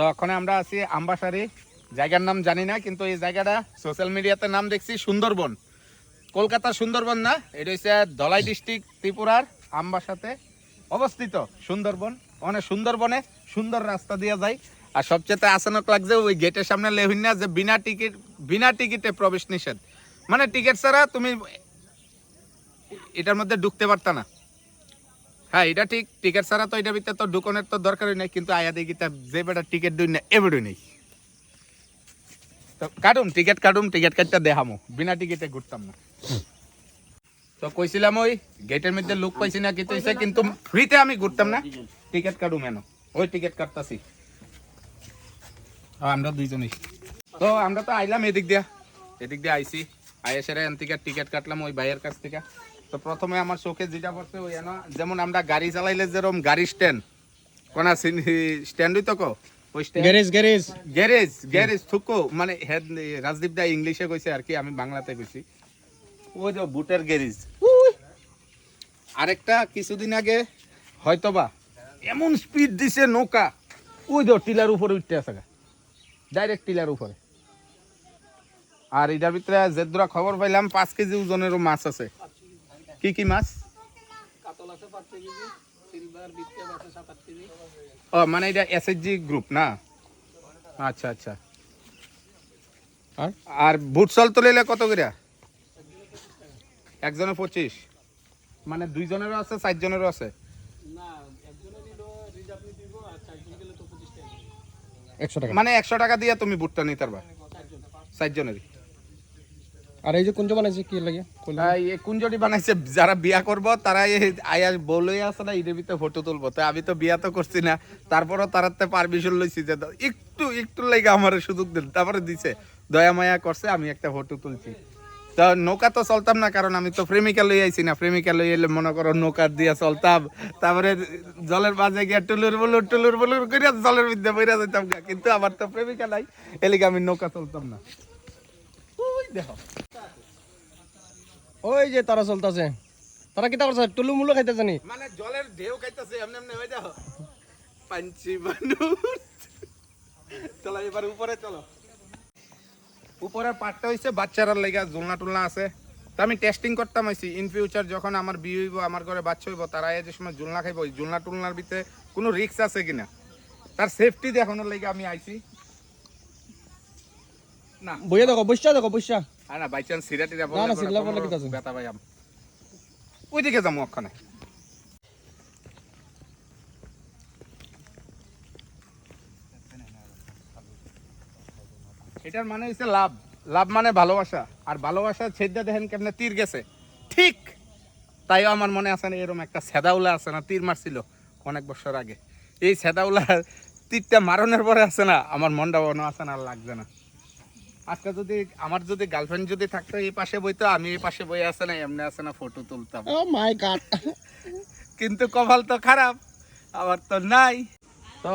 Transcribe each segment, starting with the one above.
তো ওখানে আমরা আছি আম্বাসারি। জায়গার নাম জানি না, কিন্তু এই জায়গাটা সোশ্যাল মিডিয়াতে নাম দেখছি সুন্দরবন। কলকাতা সুন্দরবন না, এটা হচ্ছে ধলাই ডিস্ট্রিক্ট ত্রিপুরার আম্বাসাতে অবস্থিত সুন্দরবন। অনেক সুন্দরবনে সুন্দর রাস্তা দিয়ে যায়। আর সবচেয়ে আসানক লাগছে ওই গেটের সামনে লেভিন না, যে বিনা টিকিট, বিনা টিকিটে প্রবেশ নিষেধ। মানে টিকিট ছাড়া তুমি এটার মধ্যে ঢুকতে পারতা না। হ্যাঁ এটা ঠিক। টিকিট ছাড়া তো এটার ভিতরে তো ঢুকনের তো দরকারই নেই, কিন্তু আয়া দেখি তা যে বেটা টিকিট দুই না এবেডই নেই তো কাটুম টিকিট কাটুম টিকিট কাটটা দেখামো। বিনা টিকিটে ঘুরতাম না। তো কইছিলাম ওই গেটের মধ্যে লোক পাইছি না কিন্তু কিন্তু ফ্রিতে আমি ঘুরতাম না। টিকিট কাটুম এনো। ওই টিকিট কাটতাছি। আমরা দুইজনই। তো আমরা তো আইলাম এদিক দিয়া। এদিক দিয়ে আইছি। আইএসের এন থেকে টিকিট কাটলাম ওই ভাইয়ের কাছ থেকে। তো প্রথমে আমার চোখে যেটা পড়ছে ওই যেমন আমরা গাড়ি চালাইলে যেরকম গাড়ি স্ট্যান্ড কোনা স্ট্যান্ড হইতো কো? Garage garage. গ্যারেজ গ্যারেজ থুকো। মানে রাজদীপ দা ইংলিশে কইছে আর কি আমি বাংলাতে কইছি। ওই যে বুটের গ্যারেজ। আরেকটা কিছুদিন আগে হয়তোবা এমন স্পিড দিছে নৌকা। ওই যে টিলার উপরে উঠতে আছে ডাইরেক্ট টিলার উপরে। আর এটার ভিতরে যেদুরা খবর পাইলাম পাঁচ কেজি ওজনেরও মাছ আছে। কি কি মাছ? ও মানে এটা এসএসজি গ্রুপ না? আচ্ছা আচ্ছা। আর আর বুটসল তো লইলে কত করে একজনের পঁচিশ। মানে দুইজনেরও আছে চারজনেরও আছে? একশো টাকা। মানে একশো টাকা দিয়ে তুমি বুটটা নিতে পারবা চারজনেরই। আর এই যে কোনটা বানাইছে, কি লাগে? এই কুঞ্জটি বানাইছে, যারা বিয়া করব তারা এই আয়া বলে আছে না ঈদের ভিতরে ফটো তুলবো। তো আমি তো বিয়া তো করছি না, তারপরও তারাতে পারমিশন লইছি যে একটু একটু লাগে আমার সুযোগ দিল তারপরে দিছে, দয়া মায়া করছে, আমি একটা ফটো তুলছি। তো নৌকা তো চলতাম না, কারণ আমি তো প্রেমিকা লই আইছি না। প্রেমিকা লই এলে মনে করো নৌকা দিয়ে চলতাম। তারপরে জলের মাঝে গিয়ে টুলুর বলুর টুলুর বলুর করে জলের মধ্যে বইরা যেতাম গা। কিন্তু আমার তো প্রেমিকা নাই এলিগে আমি নৌকা চলতাম না। দেখো। ওই যে তারা চলতেছে। তারা কি করছে? টুলু মুলু খাইতে জানি। মানে জলের ঢেউ খাইতেছে এমনি এমনি হয়ে যাও। পাঞ্চি মানুষ। চলো এবার উপরে চলো। উপরের পার্টটা হইছে বাচ্চারার লেগা জুলনা টুলনা আছে। তো আমি টেস্টিং করতাম আইছি ইন ফিউচার যখন আমার বিয়ে হইব আমার ঘরে বাচ্চা হইব তারা এই যে সময় জুলনা খাইব ওই জুলনা টুলনার ভিতরে কোনো রিস্ক আছে কিনা? তার সেফটি দেখানোর লেগে আমি আইছি। না। বইয়া দেখো বৈশা দেখো আর না বাই চান্স সিরা টিরা না, সিরা বললে কি আছে? ব্যথা পাই ওইদিকে যাব ওখানে এটার মানে হচ্ছে লাভ। লাভ মানে ভালোবাসা। আর দেখেন কেমনে তীর গেছে। ঠিক তাইও আমার মনে আছে না এরকম একটা সেদাউলা আছে না তীর মারছিল অনেক বছর আগে। এই সেদাউলা তীরটা মারণের পরে আছে না আমার মনটা মনে আছে না আর লাগছে না। আজকে যদি আমার যদি গার্লফ্রেন্ড যদি থাকতো এই পাশে বইতো আমি এই পাশে বই আছে না এমনি আছে না ফটো তুলতাম। ও মাই গড কিন্তু কপাল তো খারাপ আবার তো নাই। তো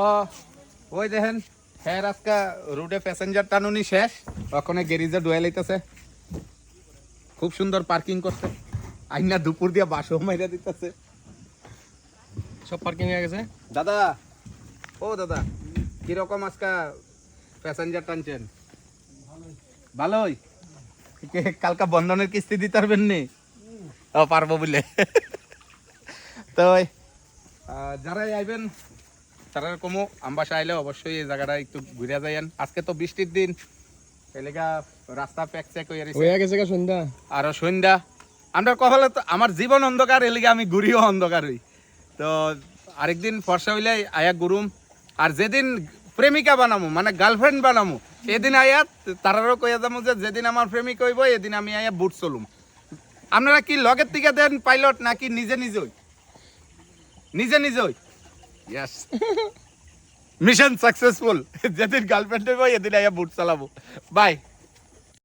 ওই দেখেন হ্যাঁ আজকে রুটে প্যাসেঞ্জার টানুনি শেষ ওখানে গ্যারেজে ডুয়ে লাইতেছে। খুব সুন্দর পার্কিং করছে। আইনা দুপুর দিয়ে বাসও মাইরা দিতেছে। সব পার্কিং হয়ে গেছে? দাদা ও দাদা কীরকম আজকে প্যাসেঞ্জার টানছেন? ভালোই। কালকা বন্ধনের কিস্তি দিতে পারবেন নি? ও পারব বলে। তো যারাই আইবেন তারা কমো আমবাসা আইলে অবশ্যই এই জায়গাটা একটু ঘুরে যাইয়েন। আজকে তো বৃষ্টির দিন। এলাকা রাস্তা প্যাক চেক হয়ে হয়ে গেছে সন্ধ্যা। আরও সন্ধ্যা। আমরা কহলে তো আমার জীবন অন্ধকার এলিগে আমি ঘুরিও অন্ধকার হই। তো আরেকদিন ফর্সা হইলে আয়া গুরুম আর যেদিন প্রেমিকা বানামু মানে গার্লফ্রেন্ড বানামু। এদিন আয়া তারারও কইয়া যাব যে যেদিন আমার প্রেমিক হইব, এদিন আমি আয়া বুট চলুম। আপনারা কি লগের থেকে দেন পাইলট নাকি নিজে নিজেই? নিজে নিজেই। ইয়াস মিশন সাকসেসফুল যেদিন গার্লফ্রেন্ড হইব, এদিন আয়া বুট চালাবো। বাই